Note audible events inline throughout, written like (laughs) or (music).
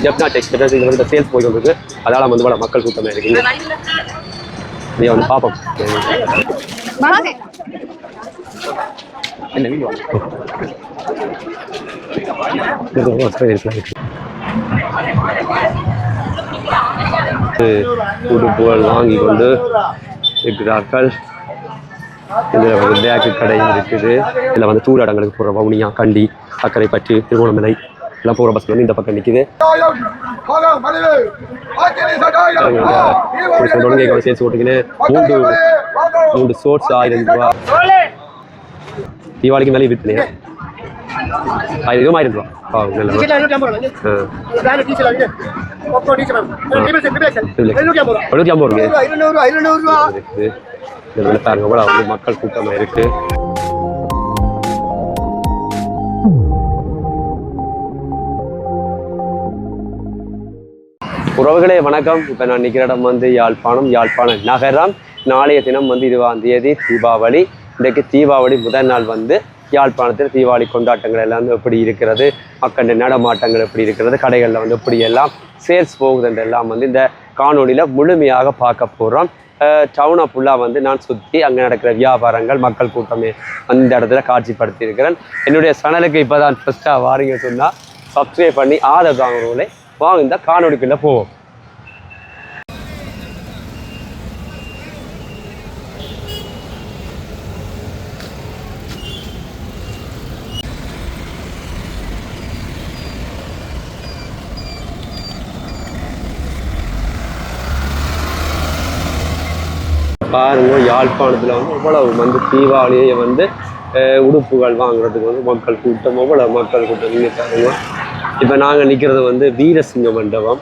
Jaffna textiles இங்க வந்து sales போய்கிட்டு இருக்கு அதால வந்து இவ்வளவு மக்கள் கூட்டமே இருக்குங்க நீ வந்து பாப்போம் என்ன வீடு உடுப்புகள் வாங்கி கொண்டு இருக்கிறார்கள் இதில் வந்து பேக்கு கடையும் இருக்குது. இதில் வந்து தூர இடங்களுக்கு போகிற வவுனியா கண்டி அக்கறை பற்றி திருவோணமலை எல்லாம் போகிற பஸ் வந்து இந்த பக்கம் நிற்குது சேர்த்து போட்டுக்கின்னு மூன்று மூன்று சோட்ஸ் ஆயிரம் ரூபா. தீபாவளிக்கு மேலே விற்பனையா ஆயிரம் ரூபா ஆயிரம் ரூபா. ஆ நல்ல ஐம்பது எவ்வளோ வந்து மக்கள் கூட்டமாக இருக்கு. உறவுகளே வணக்கம். இப்போ நான் நிற்கிற இடம் வந்து யாழ்ப்பாணம் யாழ்ப்பாணம் நகரம். நாளைய தினம் வந்து இதுவாம் தேதி தீபாவளி. இன்றைக்கு தீபாவளி முதல் நாள் வந்து யாழ்ப்பாணத்தில் தீபாவளி கொண்டாட்டங்கள் எல்லாம் வந்து எப்படி இருக்கிறது மக்கள் நடமாட்டங்கள் எப்படி இருக்கிறது கடைகளில் வந்து எப்படி எல்லாம் சேல்ஸ் போகுதுன்ற எல்லாம் வந்து இந்த காணொளியில் முழுமையாக பார்க்க போகிறோம் டவுனை ஃபுல்லாக வந்து நான் சுற்றி அங்கே நடக்கிற வியாபாரங்கள் மக்கள் கூட்டமே அந்த இடத்துல காட்சிப்படுத்தி இருக்கிறேன் என்னுடைய சேனலுக்கு இப்போ தான் ஃபஸ்ட்டாக வாரீங்க சொன்னால் சப்ஸ்கிரைப் பண்ணி ஆதரவு தாங்குறவங்களே வாங்க இந்த காணொளிக்குள்ளே போவோம். பாருங்க யாழ்ப்பாணத்தில் வந்து இவ்வளவு வந்து தீபாவளியை வந்து அஹ், உடுப்புகள் வாங்குறதுக்கு வந்து மக்கள் கூட்டம் எவ்வளவு மக்கள் கூட்டம் நீங்கள் பாருங்க இப்போ நாங்கள் நிற்கிறது வந்து வீரசிங்க மண்டபம்.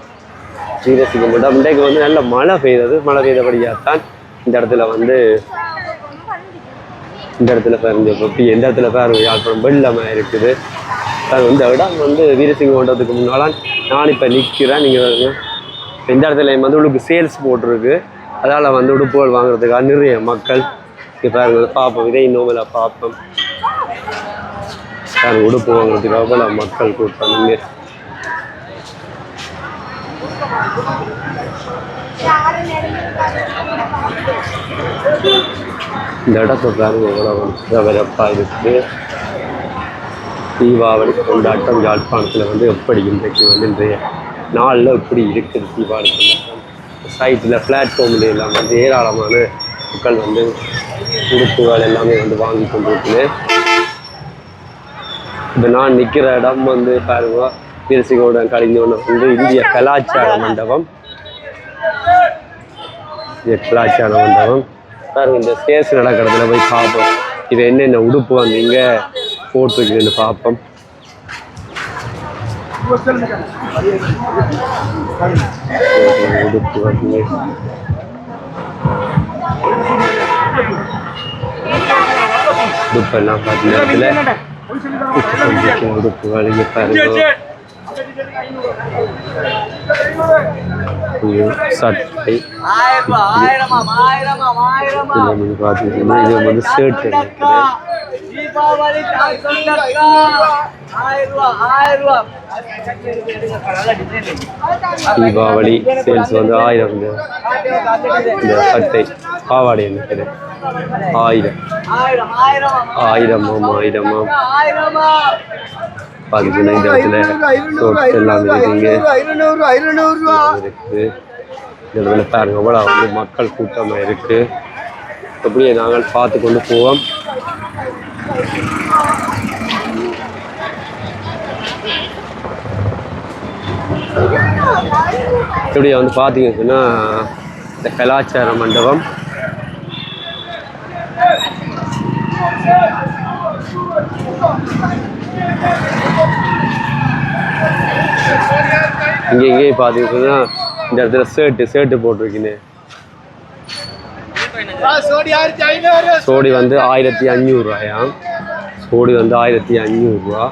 வீரசிங்க மண்டபம். இன்றைக்கு வந்து நல்ல மழை பெய்தது. மழை பெய்தபடியாக தான் இந்த இடத்துல வந்து இந்த இடத்துல பாருங்க இப்போ எந்த இடத்துல பாருங்க யாழ்ப்பாணம் வெள்ளமாக இருக்குது. அது வந்து இடம் வந்து வீரசிங்க மண்டபத்துக்கு முன்னால் நான் இப்போ நிற்கிறேன் நீங்கள் எந்த இந்த இடத்துல வந்து உங்களுக்கு சேல்ஸ் போட்டிருக்கு. அதால் வந்து உடுப்புகள் வாங்குறதுக்காக நிறைய மக்கள். இப்போ பாருங்க பார்ப்போம் இதை நோவில் பார்ப்போம் பாருங்க உடுப்பு வாங்குறதுக்காக அவ்வளோ மக்கள் கூட்டம் இங்கே. இந்த இடத்த பாருங்க எவ்வளோ வரப்பாக இருக்குது தீபாவளி கொண்டாட்டம் யாழ்ப்பாணத்தில் வந்து எப்படி இன்றைக்கு வந்து இன்றைய நாளில் எப்படி இருக்குது தீபாவளி கொண்டாட்டம்? சைட்டில் பிளாட்ஃபார்மில் எல்லாம் வந்து ஏராளமான மக்கள் வந்து உடுப்புகள் எல்லாமே வந்து வாங்கி கொண்டு இருக்குது இப்போ நான் நிற்கிற இடம் வந்து பாருங்க பீரசிகோட கலைஞர் வந்து இந்திய கலாச்சார மண்டபம். இந்திய கலாச்சார மண்டபம். பாருங்க இந்த ஸ்டேஷன் நடக்கிறதுல போய் பார்ப்போம். இது என்னென்ன உடுப்பு வந்து இங்கே போட்டிருக்குன்னு பார்ப்போம். உடுப்பு வந்து. உடுப்பெல்லாம் பார்த்தீங்கன்னா கொஞ்சம் உடுப்புகள் இங்கே பாருங்க இது சட்டை வந்து பார்த்தீங்கன்னா இது வந்து ஷர்ட் தீபாவளி சேல்ஸ் வந்து ஆயிரம். இந்த சட்டை பாவாடை இருக்குது ஆயிரம். ஆயிரமாம் ஆயிரமாம். பார்த்தீங்கன்னா இந்த இடத்துல ஷோட்ஸ் எல்லாம் இருக்குங்க. இருக்குது இந்த இடத்துல பாருங்க எவ்வளோ வந்து மக்கள் கூட்டமாக இருக்குது அப்படியே நாங்கள் பார்த்து கொண்டு போவோம். இப்படியே வந்து பார்த்தீங்கன்னா இந்த கலாச்சார மண்டபம். இங்கே இங்கேயும் பார்த்துக்கிட்டோம்னா இந்த இடத்துல ஷர்ட்டு ஷர்ட்டு போட்டிருக்கீங்க. சோடி வந்து ஆயிரத்தி அஞ்சூறுரூவாயா சோடி வந்து ஆயிரத்தி அஞ்சூறுரூவா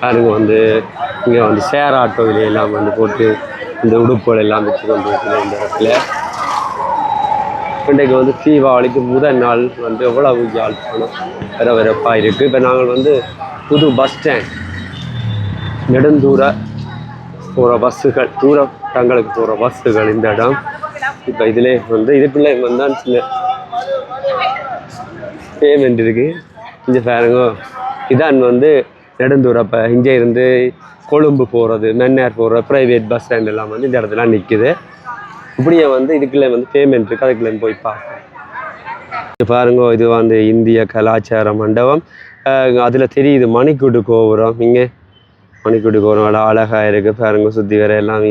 பாருங்க வந்து இங்கே வந்து ஷேர் ஆட்டோ இது எல்லாம் வந்து போட்டு இந்த உடுப்புகள் எல்லாம் வச்சு கொண்டு இருக்குது இந்த இடத்துல. இன்றைக்கு வந்து தீபாவளிக்கு முதல் நாள் வந்து எவ்வளவு யாழ்ப்பாணம் வர வரப்பாக இருக்குது இப்போ நாங்கள் வந்து புது பஸ் ஸ்டாண்ட் நெடுந்தூர போகிற பஸ்ஸுகள் தூரங்களுக்கு போகிற பஸ்ஸுகள் இந்த இடம். இப்போ இதிலே வந்து இதுக்குள்ளே வந்தான் சில பேமெண்ட் இருக்கு. இங்கே பாருங்க. இதான் வந்து நெடுந்தூரம் இப்போ இங்கே இருந்து கொழும்பு போகிறது மன்னார் போகிற ப்ரைவேட் பஸ் ஸ்டாண்ட் எல்லாம் வந்து இந்த இடத்துல நிற்குது இப்படியே வந்து இதுக்குள்ளே வந்து பேமெண்ட் இருக்குது அதுக்குள்ளே போய் பார்ப்போம் இது பாருங்க இது வந்து இந்திய கலாச்சார மண்டபம். அதில் தெரியுது. மணிக்கூட்டு கோபுரம். இங்கே மணிக்கூட்டு கோபுரம். அவ்வளோ அழகாக இருக்குது பாருங்க சுற்றி வர எல்லாம்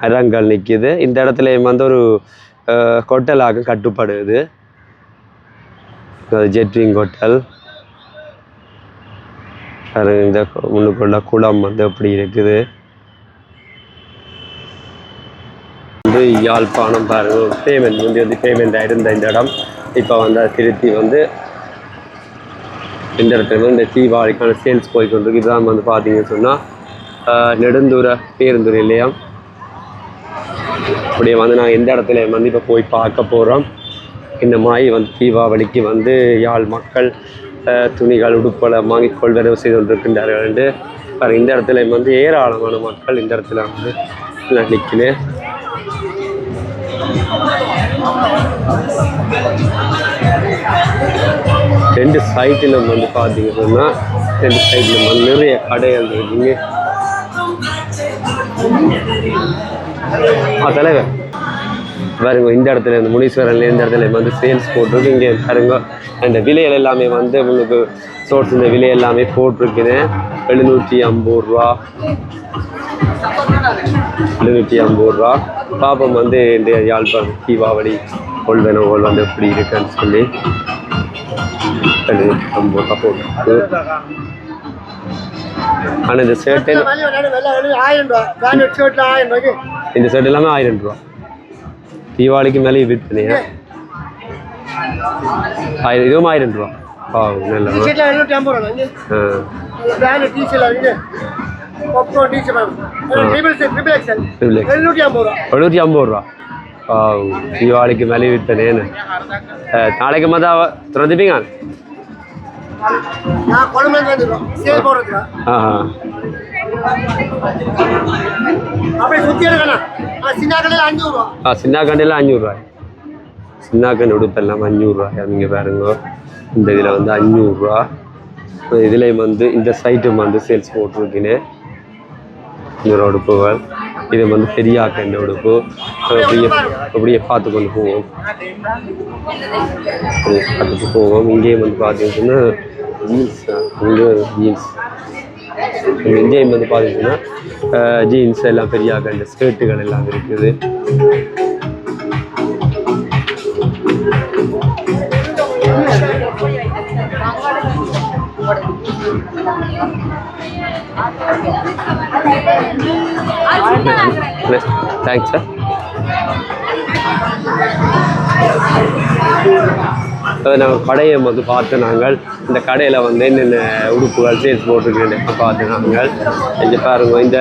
மரங்கள் நிற்கிது இந்த இடத்துல வந்து ஒரு கொட்டலாக கட்டுப்படுது. ஜெட்விங் ஹோட்டல் பாருங்க இந்த முன்னுக்குள்ள குளம் வந்து எப்படி இருக்குது. வந்து யாழ்ப்பாணம் பாருங்க. பேமெண்ட் வந்து வந்து பேமெண்ட் இருந்த இந்த இடம். இப்போ வந்து திருத்தி வந்து இந்த இடத்துல வந்து இந்த தீபாவளிக்கான சேல்ஸ் போய் இதுதான் வந்து பார்த்தீங்கன்னு சொன்னால் நெடுந்தூர பேருந்து நிலையம். அப்படியே வந்து நான் எந்த இடத்துல வந்து இப்போ போய் பார்க்க போகிறோம் இந்த மாதிரி வந்து தீபாவளிக்கு வந்து யாழ் மக்கள் துணிகள் உடுப்பலை வாங்கி கொள்வரவு செய்து கொண்டிருக்கின்றார்கள் என்று பாருங்க. இந்த இடத்துல வந்து ஏராளமான மக்கள் இந்த இடத்துல வந்து நான் நிற்கிறேன் ரெண்டு சைட்டிலும் வந்து பார்த்தீங்க சொன்னால் ரெண்டு சைட்டிலும் வந்து நிறைய கடைகள் இருக்குங்க. ஆ தலைவர். பாருங்க இந்த இடத்துல இந்த முனீஸ்வரன்ல இந்த இடத்துல வந்து சேல்ஸ் போட்டிருக்கு இங்கே பாருங்க அந்த விலைகள் எல்லாமே வந்து உங்களுக்கு சோர்ஸ் இந்த விலை எல்லாமே போட்டிருக்குன்னு எழுநூற்றி ஐம்பது ரூபா. எழுநூற்றி ஐம்பது ரூபா. பாப்பம் வந்து இந்த யாழ்ப்பாணம் தீபாவளி கொள்வனவுகள் வந்து எப்படி இருக்குன்னு சொல்லி. எழுநூற்றி ஐம்பது ரூபா போட்டு ஆனால் இந்த ஷர்ட்டு ஆயிரம் ரூபா பிராண்டட் ஷர்ட்ல ஆயிரம் ரூபாய்க்கு இந்த ஷர்ட் எல்லாமே ஆயிரம் ரூபா தீபாவளிக்கு மேலே விற்பனையா ஆயிரம் இதுவும் ஆயிரம் ரூபா ஆ நல்ல டிஷர்ட்ல எழுநூற்றி ஐம்பது ரூபா தீபாவளிக்கு போடுறதுல ஆஹா அப்படியே சுற்றி எடுக்கணும் ஆ. சின்ன கடையில் அஞ்சு ரூபா ஆ சின்ன கண்டையில் அஞ்சூறுரூவாய் சின்ன கண்டு உடுப்பெல்லாம் அஞ்சூறுரூவா நீங்கள் பாருங்க. இந்த இதில் வந்து அஞ்சூறுரூவா இதுலேயும் வந்து இந்த சைட்டும் வந்து சேல்ஸ் போட்டிருக்கீங்க. இன்னொரு உடுப்புகள் இதை வந்து பெரிய ஆக்கண்ட உடுப்பு அப்படியே அப்படியே பார்த்து கொண்டு போவோம். பார்த்துட்டு போவோம். இங்கேயும் வந்து பார்த்தீங்கன்னா ஜீன்ஸ் இங்கே ஜீன்ஸ் இங்கேயும் வந்து பார்த்தீங்கன்னா ஜீன்ஸ் எல்லாம் பெரிய இந்த ஸ்கர்ட்டுகள் எல்லாம் இருக்குது. தேங்க்ஸ் சார் நாங்கள் கடையை வந்து பார்த்து நாங்கள் இந்த கடையில் வந்து என்னென்ன உடுப்புகள் சேல்ஸ் போட்டுருக்கேன் பார்த்து நாங்கள் இங்கே பாருங்க இந்த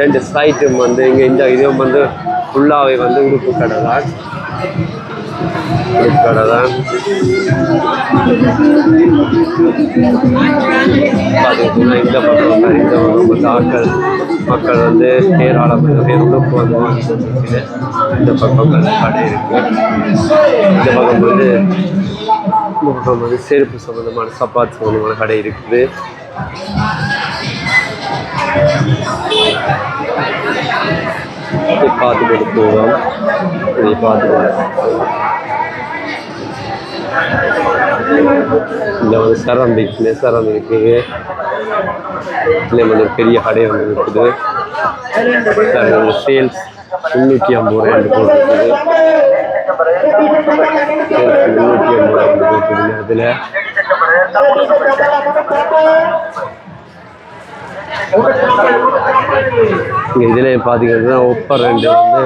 ரெண்டு சைட்டும் வந்து இங்கே இந்த இதுவும் வந்து ஃபுல்லாகவே வந்து உடுப்பு கடை தான். கடை தான் பார்த்தீங்கன்னா இந்த பக்கம் இந்த வந்து ஆட்கள் மக்கள் வந்து ஏராளமான பேர் வந்து இந்த பக்கம் கடை இருக்கு. இந்த பக்கம் வந்து பக்கம் வந்து செருப்பு சம்பந்தமான சப்பாத்து சம்பந்தமான கடை இருக்குது. பார்த்து கொண்டு போவோம். பார்த்து இங்கே வந்து சரம் இருக்குது இருக்குது. இல்லை வந்து பெரிய கடை வந்து இருக்குது. சேல்ஸ் முந்நூற்றி ஐம்பது ரூபாய் போட்டுருக்குது சேல்ஸ் முந்நூற்றி ஐம்பது ரூபாய் என்று போட்டிருக்குது அதில். இங்கே இதில் பார்த்தீங்கன்னா ஒப்பர் ரெண்டு வந்து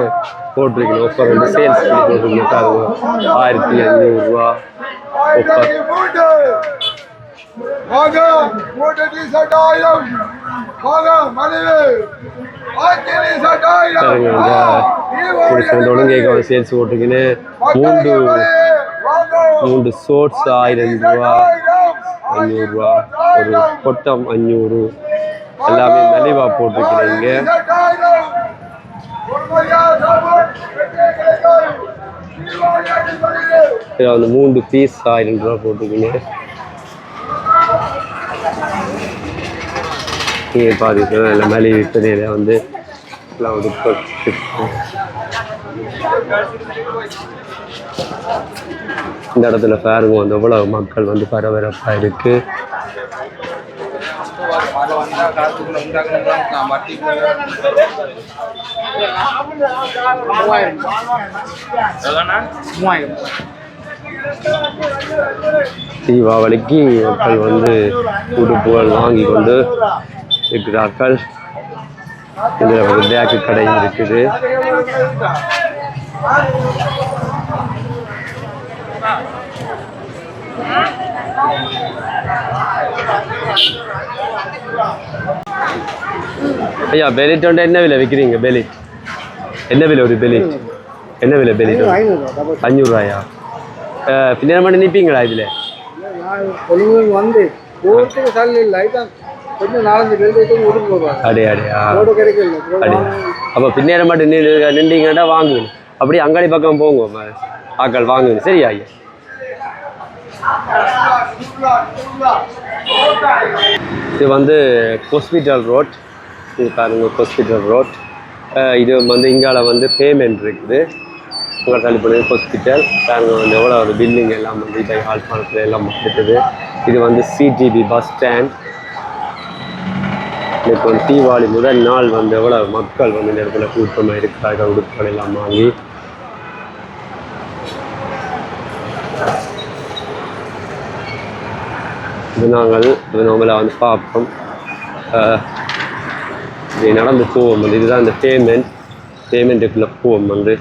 போட்டிருக்கணும் ஒப்பர் ரெண்டு சேல்ஸ் பண்ணி போட்டிருக்கணும் ஆயிரத்தி ஐநூறுரூவா ஒரு சொந்தோடும் கேட்க சேல்ஸ் போட்டிருக்குன்னு மூன்று மூன்று ஷோர்ட்ஸ் ஆயிரம் ரூபா அஞ்சூறுரூவா ஒரு கொட்டம் அஞ்சூறு எல்லாமே மலிவாக போட்டிருக்கிறீங்க இதில் வந்து மூன்று பீஸ் ஆயிரம் ரூபா போட்டுக்கிங்க நீங்கள் பார்த்தீங்கன்னா எல்லாம் மளிகை விற்பனையில் வந்து எல்லாம் வந்து இந்த இடத்துல பாருங்க வந்து எவ்வளோ மக்கள் வந்து பரபரப்பாக இருக்குது இருக்கு தீபாவளிக்கு மக்கள் வந்து உடுப்புகள் வாங்கி கொண்டு இருக்கிறார்கள். இதில் ஒரு பேக்கு கடை இருக்குது. ஐயா பெலிட் வந்து என்ன விலை விற்கிறீங்க பெலிட் என்ன விலை ஒரு பெலிட் என்ன விலை பெலிட் அஞ்சூறுரூவாயா பின்னாடி மட்டும் நிற்பீங்களா இதில்? கொழும்பு வந்து அடி. அப்போ பின்னேற மட்டும் நின்று நின்றீங்கன்னா வாங்குவேன். அப்படியே அங்காடி பக்கம் போங்க ஆக்கள் வாங்குவேன். சரியா ஐயா? இது வந்து ஹாஸ்பிட்டல் ரோட் இது பாருங்கள் ஹாஸ்பிட்டல் ரோட் இது வந்து இங்கால வந்து பேமெண்ட் இருக்குது. உங்களை தள்ளி ஹாஸ்பிட்டல் பாருங்கள் வந்து எவ்வளோ ஒரு பில்டிங் எல்லாம் வந்து இதை யாழ்ப்பாணத்தில் எல்லாம் இருக்குது. இது வந்து சிடிபி பஸ் ஸ்டாண்ட் இன்னைக்கு வந்து தீபாவளி முதல் நாள் வந்து எவ்வளோ மக்கள் வந்து இந்த இடத்துல கூட்டமாக இருக்கிறார்கள் உடுப்புகள் எல்லாம் வாங்கி இது நாங்கள் இது நம்மளை வந்து பார்ப்போம் இது நடந்து போவோம் வந்து இதுதான் இந்த பேமெண்ட் பேமெண்ட்டுக்குள்ளே போவோம் வந்து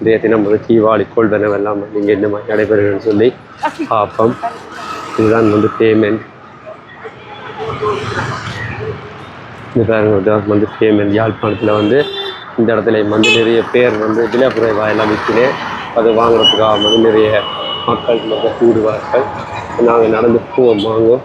இதயத்தை நம்ம வந்து தீபாவளி கொள்வனவு எல்லாம் வந்து இங்கே என்ன மாதிரி நடைபெறுன்னு சொல்லி பார்ப்போம் இதுதான் வந்து பேமெண்ட் இந்த பேருங்க வந்து பேமெண்ட் யாழ்ப்பாணத்தில் வந்து இந்த இடத்துல வந்து நிறைய பேர் வந்து விலை எல்லாம் விற்கிறேன் அது வாங்குறதுக்காக வந்து நிறைய மக்கள் வந்து கூடுவார்கள். நாங்கள் நடந்து போவோம். வாங்குவோம்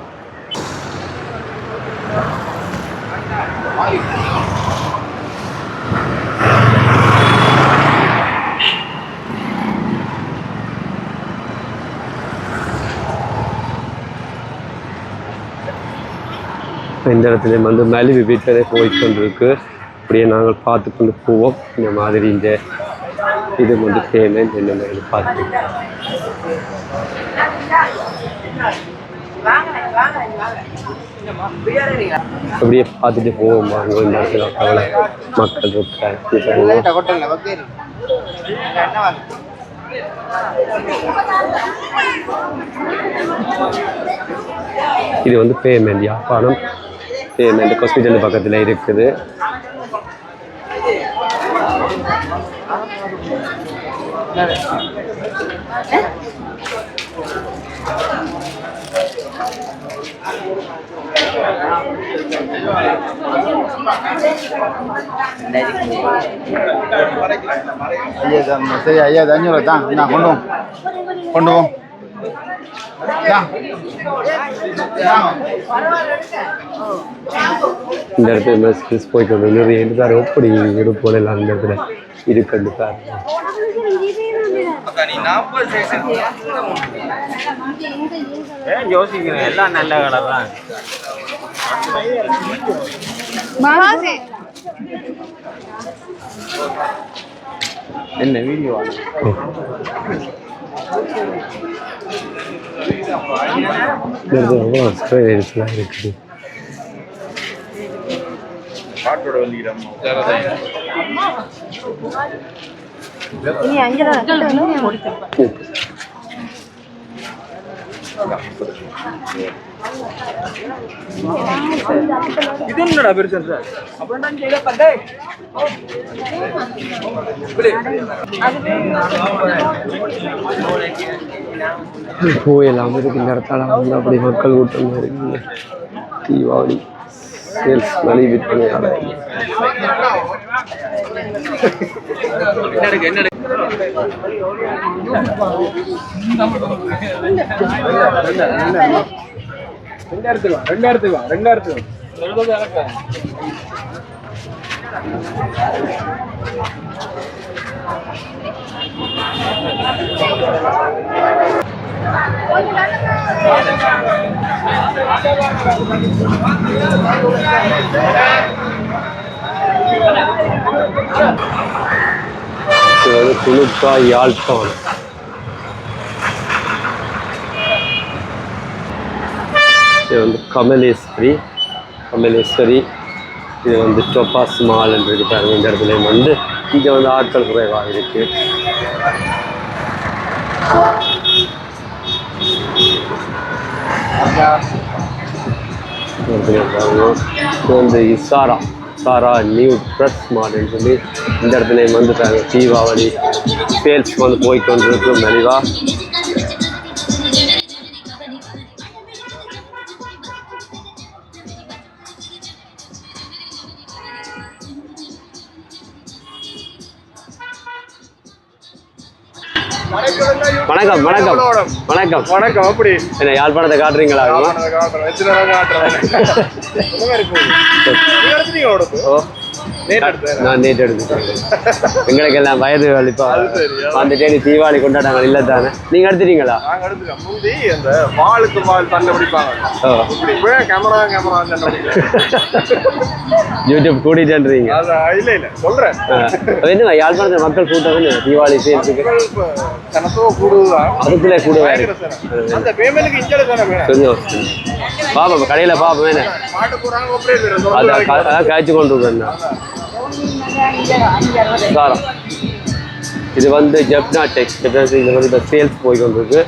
இந்த இடத்துல வந்து மலிவு விற்பனை போய்கொண்டிருக்கு அப்படியே நாங்கள் பார்த்து கொண்டு போவோம். இந்த மாதிரி இந்த இது வந்து பேமெண்ட் என்னென்ன பார்த்து. அப்படியே பார்த்துட்டு போவோம் வாங்க இந்த இடத்துல கவலை. மக்கள் இது வந்து பேமெண்ட் யாழ்ப்பாணம் பேமெண்ட் ஹாஸ்பிட்டல் பக்கத்தில் இருக்குது. ஐயா தான் சரி ஐயா அது அஞ்சூறு தான். நான் கொண்டு கொண்டு போம் இந்த இடத்துல மெசேஜ் போயிட்டு வந்து நிறைய இருக்காரு எப்படி இருப்போம் எல்லாம் இந்த இடத்துல இருக்குன்னு பாருங்க யோசிக்கிறேன் எல்லாம் நல்ல கடை தான். என்ன வீடியோ எவ்வளோ எக்ஸ்பீரியன்ஸ்லாம் இருக்குது இது என்னடா பெருசு சார்? பத்தே கோயில் இருக்கு வந்து அப்படி மக்கள் கூட்டம் இருக்குங்க தீபாவளி சேல்ஸ் மலி விற்பனையாளர். ரெண்டாயிரத்துக்கு வா ரெண்டாயிரத்துக்கு வா ரெண்டாயிரத்துக்கு இது வந்து துணுக்கா யாழ்ப்பாணம். இது வந்து கமலேஸ்வரி கமலேஸ்வரி. இது வந்து டொப்பாஸ் மால் என்று இருக்கு இந்த இடத்துல வந்து இங்கே வந்து ஆட்கள் குறைவாக இருக்கு. இது வந்து இசாரா. சாரா நியூ ப்ரெஸ் மால்னு சொல்லி இந்த இடத்துல வந்துட்டாங்க. தீபாவளி சேல்ஸ் வந்து போய்க்கொண்டிருக்கு மெலிவா. வணக்கம் வணக்கம். வணக்கம். வணக்கம் அப்படி. என்ன யாழ்ப்பாணத்தை காட்டுறீங்களா? நான் நேற்று எடுத்துட்டேன். எங்களுக்கு எல்லாம் வயது அளிப்பா அந்த நீ தீபாவளி கொண்டாடாங்க இல்லை தானே. நீங்க எடுத்துட்டீங்களா? முந்தி அந்த மாலுக்கு மால் தண்ணி பிடிப்பாங்க. கேமரா கேமரா (laughs) யூடியூப் கூட்டிகிட்டேன்றீங்க அது இல்ல இல்ல சொல்றேன். என்ன யாழ்ப்பாணத்தில் மக்கள் கூட்டம் என்ன தீபாவளி சேல்ஸுக்கு அதுக்குள்ளே கூடுவா. அந்த பேமெண்ட்டுக்கு இஞ்சல தானே வேணும்? கொஞ்சம் பாப்போம் கடையில். அதை க- அதான் காய்ச்சி கொண்டு இருக்கேன் சாரம். இது வந்து ஜெப்னா டெக்ஸ் ஜெப்னா இது வந்து இப்போ சேல்ஸ் போய் கொண்டிருக்கு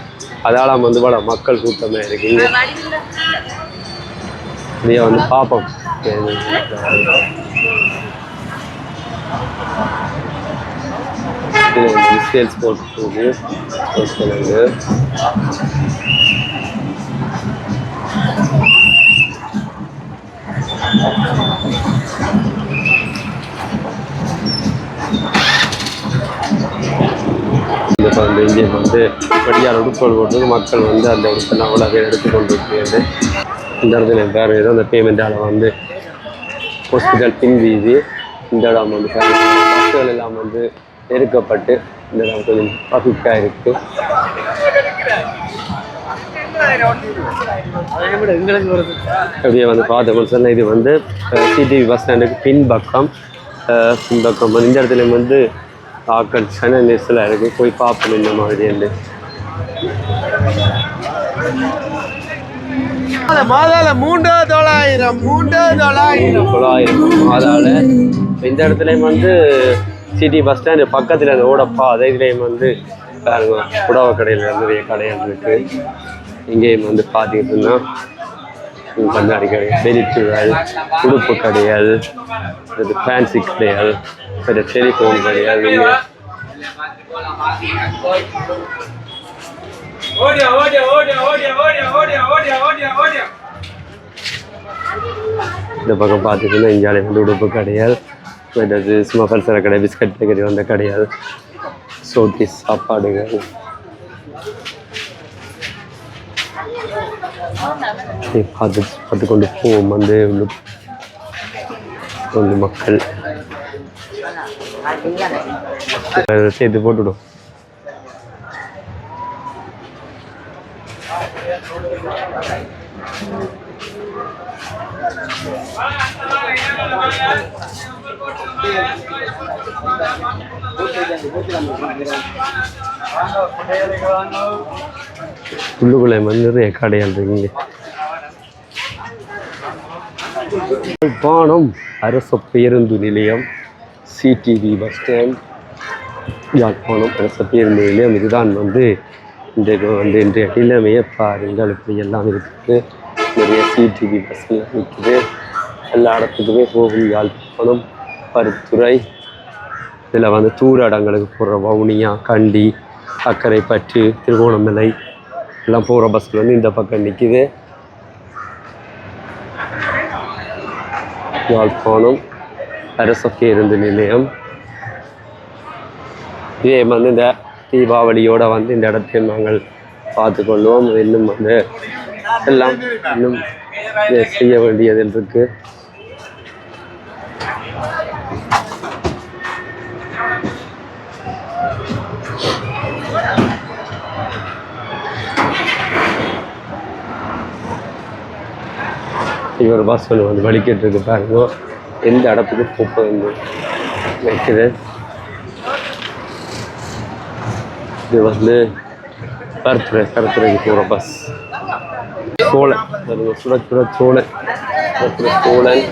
அதால வந்து பல மக்கள் கூட்டமே இருக்கு. அப்படியே வந்து பார்ப்போம் ஸ்கேல்ஸ் போட்டு பண்ணுங்க இந்த பந்து இங்கே வந்து படியார் உடுப்பல் போட்டு மக்கள் வந்து அந்த உடுப்பெல்லாம் எடுத்துக்கொண்டு எடுத்துக்கொண்டிருக்கிறது இந்த இடத்துல பேர் ஏதோ அந்த பேமெண்ட்டால் வந்து ஹாஸ்பிட்டல் பின்வீதி இந்த இடம் வந்து பஸ்ஸுகள் எல்லாம் வந்து நெருக்கப்பட்டு இந்த இடம் கொஞ்சம் பர்ஃபெக்டாக இருக்குது அப்படியே வந்து பார்த்தோம்னு சொன்னால் இது வந்து சிடிவி பஸ் ஸ்டாண்டுக்கு பின்பக்கம் பின்பக்கம் வந்து இந்த இடத்துல வந்து ஆக்கள் சன நெரிசலாக இருக்குது போய் பார்ப்போம் இந்த மாதிரி வந்து மாதால மூன்று தொள்ளாயிரம் மூன்று தொள்ளாயிரம் தொள்ளாயிரம் இந்த இடத்துலையும் வந்து சிட்டி பஸ் ஸ்டாண்டு பக்கத்தில் அந்த ஓடப்பா அதே இதுலேயும் வந்து பாருங்க புடவை கடையில் நிறைய கடைகள் இருக்கு. இங்கேயும் வந்து பார்த்துக்கிட்டோம்னா கண்ணாடி கடைகள் வெளிச்சுகள் உடுப்பு கடைகள் இது ஃபேன்சி கடைகள் பெரிய டெலிஃபோன் கடைகள் ஓடியா ஓடியா ஓடியா ஓடியா ஓடியா ஓடியா ஓடியா ஓடியா ஓடியா இந்த பக்கம் பார்த்துட்டுன்னா இந்தியாவில் வந்து உடுப்பு கடைகள் மற்றது சும்மா பல்சர கடை பிஸ்கட் பேக்கரி வந்த கடைகள் சோட்டி சாப்பாடுகள் பார்த்து பார்த்து கொண்டு போவோம் வந்து உள்ள வந்து மக்கள் சேர்த்து போட்டுவிடும் உள்ளுக்குள்ளே வந்து நிறைய கடைகள் இருக்குங்க யாழ்ப்பாணம் அரச பேருந்து நிலையம் சிடிவி பஸ் ஸ்டாண்ட் யாழ்ப்பாணம் அரச பேருந்து நிலையம் இதுதான் வந்து இந்த வந்து இன்றைய நிலைமையை பாருங்கள். இப்படி எல்லாம் இருக்குது. நிறைய சிடிவி பஸ்ஸில் நிற்குது எல்லா இடத்துக்குமே போகும் யாழ்ப்பாணம் பருத்துறை இதில் வந்து தூர இடங்களுக்கு போகிற வவுனியா கண்டி அக்கரைப்பற்று திருகோணமலை எல்லாம் போகிற பஸ்ஸில் வந்து இந்த பக்கம் நிற்கிது யாழ்ப்பாணம் அரச பேருந்து நிலையம். இதே வந்து இந்த தீபாவளியோட வந்து இந்த இடத்தையும் நாங்கள் பார்த்துக்கொள்வோம். இன்னும் வந்து எல்லாம் இன்னும் செய்ய வேண்டியதில் இருக்குது இவர் பஸ் ஒன்று வந்து வலிக்கிட்டு இருக்கு பாருங்க. எந்த இடத்துக்கு வந்து வைக்குது. இது வந்து பருத்துறை பருத்துறைக்கு போகிற பஸ் சோழன். சுட சுட சோழன். சோழன்.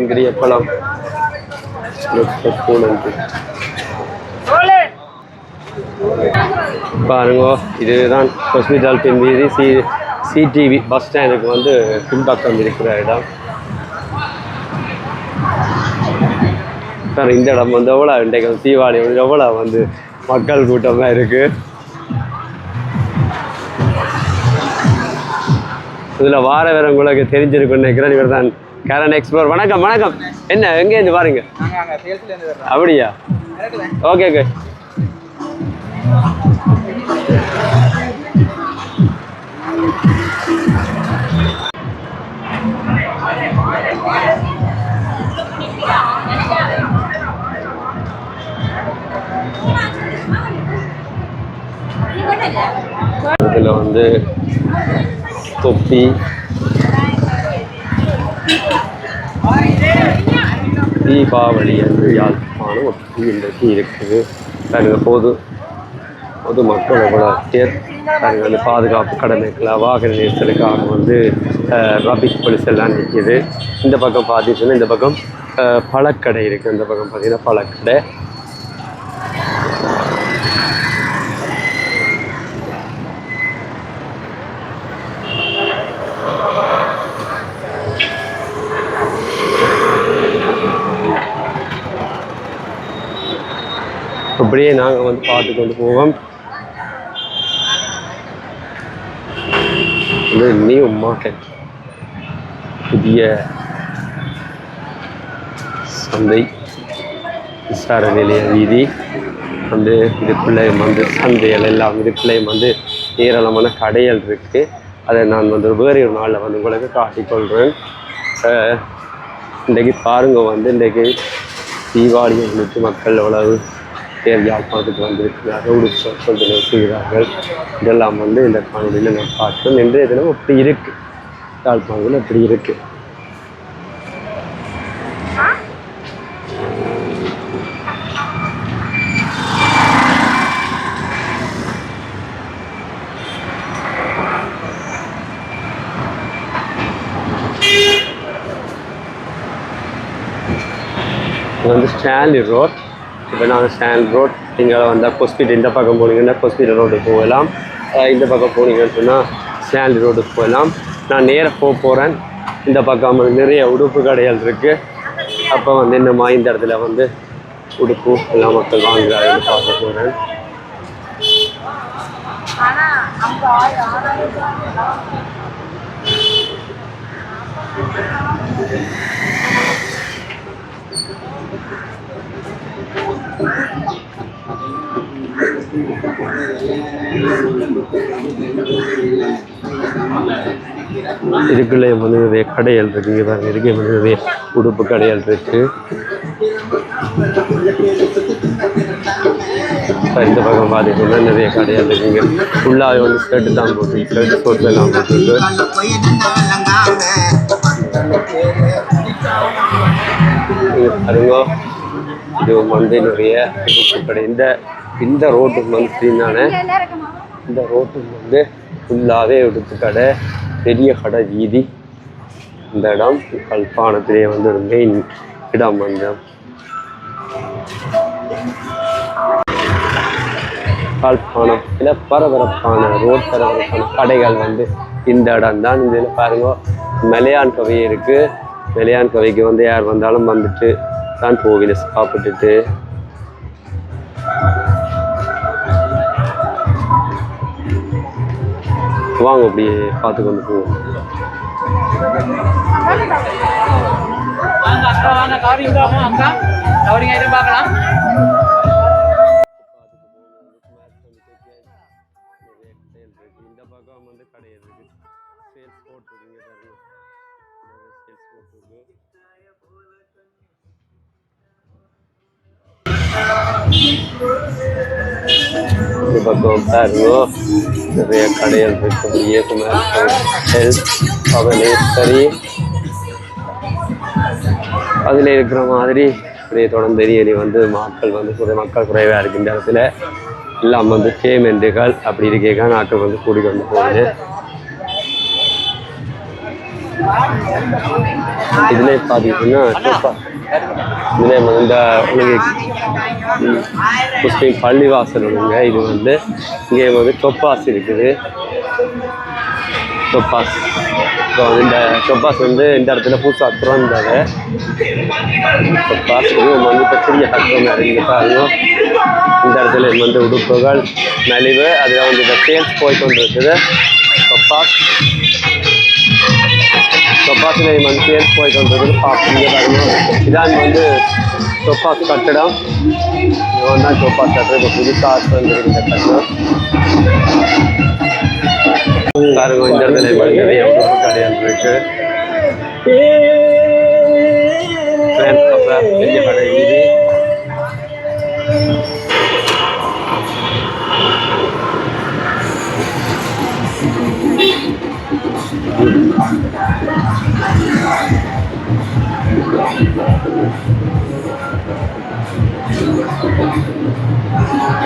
இங்கிரிய பழம் சோழன். பாருங்க இதுதான் ஹாஸ்பிட்டல் பின் வீதி. சி சிடிவி பஸ் ஸ்டாண்டுக்கு வந்து பின்பக்கம் இருக்கிற இடம். சார் இந்த இடம் வந்து எவ்வளோ இன்றைக்கு வந்து தீபாவளி வந்து எவ்வளோ வந்து மக்கள் கூட்டமாக இருக்கு? இதில் வார வேற உங்களுக்கு தெரிஞ்சிருக்குன்னு நினைக்கிறேன். இவர் தான் கேரன் எக்ஸ்ப்ளோர் வணக்கம் வணக்கம். என்ன எங்கேருந்து பாருங்க அப்படியா? ஓகே ஓகே இதில் வந்து தொப்பி. தீபாவளி என்று யாழ்ப்பாணம் அப்படி இன்றைக்கு இருக்குது. தங்கள் பொது பொது மக்கள் எவ்வளோ தேர் தங்கள் பாதுகாப்பு கடமைகளை வாகன நெரிசலுக்காக வந்து ரபிக் போலீஸ் எல்லாம் நிற்கிது. இந்த பக்கம் பார்த்துட்டு இந்த பக்கம் பழக்கடை இருக்குது இந்த பக்கம் பார்த்தீங்கன்னா பழக்கடை. அப்படியே நாங்கள் வந்து பார்த்து கொண்டு போவோம். இது நியூ மார்க்கெட் புதிய சந்தை விசார நிலைய வீதி. வந்து இதுக்குள்ளே வந்து சந்தைகள் எல்லாம் இதுக்குள்ளேயும் வந்து ஏராளமான கடைகள் இருக்குது அதை நான் வந்து வேறு ஒரு நாளில் வந்து உங்களுக்கு காட்டிக்கொள்கிறேன் இன்றைக்கு பாருங்கள் வந்து இன்றைக்கு தீபாவளியை முன்னிட்டு மக்கள் எவ்வளவு பேர் யாழ்ப்பாணத்துக்கு வந்திருக்கிறார்கள் ஒரு கொண்டு நிறுத்துகிறார்கள் இதெல்லாம் வந்து இந்த காணொலியில் நான் பார்த்தோம் இன்றைய தினம் அப்படி இருக்கு. யாழ்ப்பாணத்தில் அப்படி இருக்குது வந்து ஸ்டான்லி ரோட். இப்போ ஸ்டாண்ட் ரோட் நீங்கள் வந்தால் கொஸ்பீட் இந்த பக்கம் போனீங்கன்னா கொஸ்பீட் ரோடு போகலாம். இந்த பக்கம் போனீங்கன்னு சொன்னால் ஸ்டாண்ட் ரோடுக்கு போகலாம். நான் நேராக போக போகிறேன் இந்த பக்கம் நிறைய உடுப்பு கடைகள் இருக்குது அப்போ வந்து என்னம்மா இந்த இடத்துல வந்து உடுப்பு எல்லா மக்கள் வாங்குறாங்கன்னு பார்க்க போகிறேன் இதுக்குள்ளே வந்து நிறைய கடைகள் இருக்குது இங்கே பாருங்க இதுக்கே வந்து நிறைய உடுப்பு கடைகள் இருக்குது இந்த பக்கம் பார்த்தீங்கன்னா நிறைய கடைகள் இருக்குங்க ஃபுல்லாகவே வந்து ஷர்ட்டு தான் போட்டு ஷர்ட் ஷோர்ட் எல்லாம் போட்டுருக்கு பாருங்க. இது வந்து கடை இந்த இந்த ரோட்டுக்கு வந்து பார்த்தீங்கன்னா இந்த ரோட்டுக்கு வந்து ஃபுல்லாகவே உடுப்பு கடை பெரிய கடை வீதி. இந்த இடம் கல்பாணத்திலே வந்து ஒரு மெயின் இடம் அந்த கல்பானம் இல்லை பரபரப்பான ரோட் பரபரப்பான கடைகள் வந்து இந்த இடம் தான். இதில் பாருங்க மலையான் கவை இருக்குது மலையான் கவைக்கு வந்து யார் வந்தாலும் வந்துட்டு தான் போவில சாப்பிட்டுட்டு. வாங்க அப்படியே பார்த்து கொண்டு போவோம். வாங்க அக்கா வாங்க கவரிங் கவரிங் ஐட்டம் பார்க்கலாம் இந்த பக்கம் பாருங்க நிறைய கடைகள் இருக்கு அப்படியே குமார் ஹெல்த் பவனேஸ்வரி அதில் இருக்கிற மாதிரி அப்படியே தொடர்ந்து எரிய வந்து மக்கள் வந்து குறை மக்கள் குறைவாக இருக்கு இந்த இடத்துல எல்லாம் வந்து பேமெண்ட்டுகள் அப்படி இருக்கேக்கா நாட்கள் வந்து கூடி வந்து போகுது இதுல பார்த்தீங்கன்னா இதுல இந்த உங்களுக்கு முஸ்லீம் பள்ளிவாசல் ஒன்றுங்க இது வந்து இங்கே வந்து டொப்பாஸ் இருக்குது. டொப்பாஸ் ஸோ இந்த டொப்பாஸ் வந்து இந்த இடத்துல புதுசாக திறந்தது டொப்பாஸ் இது வந்து இப்போ சிறிய கட்டுற இருக்கு. பாருங்க. இந்த இடத்துல வந்து உடுப்புகள் மலிவு அதில் வந்து இந்த சேல்ஸ் போய் கொண்டு இருக்குது டொப்பாஸ் டொப்பாஸில் வந்து சேல்ஸ் போய் கொண்டு பார்ப்பீங்க பாருங்க. இதான் வந்து சோஃபாஸ் கட்டடம். இவன் தான் டொப்பாஸ் கட்டடம் இப்போ புதுசாக வந்துருக்கு கட்டடம் பாருங்க இந்த இடத்துல நிறைய இருக்கு. பெரிய கடை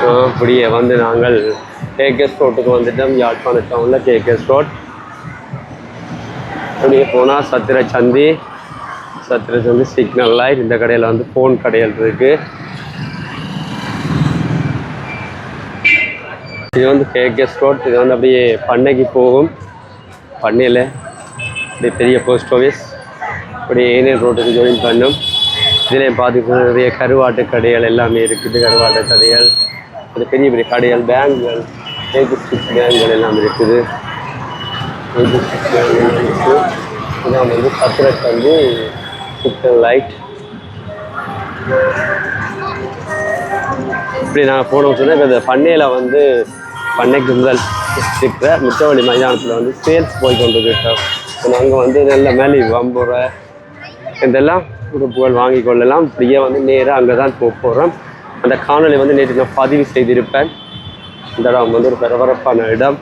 ஸோ அப்படியே வந்து நாங்கள் கேகேஸ் ரோட்டுக்கு வந்துட்டோம் யாழ்ப்பாண டவுனில் கேகேஸ் ரோட் அப்படியே போனால் சத்திர சந்தி சத்திர சந்தி சிக்னல் லைட் இந்த கடையில் வந்து ஃபோன் கடையில் இருக்குது இது வந்து கேகேஸ் ரோட் இது வந்து அப்படியே பண்ணைக்கு போகும். பண்ணையில் இப்படி பெரிய போஸ்ட் ஆஃபீஸ் இப்படி ஏனியன் ரோட்டுக்கு ஜாயின் பண்ணும். இதில் பார்த்துக்கணும் நிறைய கருவாட்டு கடைகள் எல்லாமே இருக்குது. கருவாட்டு கடைகள் அது பெரிய பெரிய கடைகள் பேங்குகள் ஏகுஸ்டிக் பேங்குகள் எல்லாம் இருக்குது. ஏகுஸ்டிக் பேங்குகள் இருக்குது. இதான் வந்து சத்ரட் வந்து சிக்கன் லைட் இப்படி நாங்கள் போனோம் சொன்னால் இப்போ இந்த பண்ணையில் வந்து பண்ணை கும்பல் இருக்கிற முச்சவள்ளி மைதானத்தில் வந்து சேல்ஸ் போய் கொண்டு இருக்கோம் நாங்கள் வந்து நல்ல மேலே வம்புரை இதெல்லாம் உறுப்புகள் வாங்கி கொள்ளலாம். இப்படியே வந்து நேராக அங்கே தான் போக போகிறோம் அந்த காணொலி வந்து நேற்று நான் பதிவு செய்திருப்பேன். இந்த இடம் வந்து ஒரு பரபரப்பான இடம்.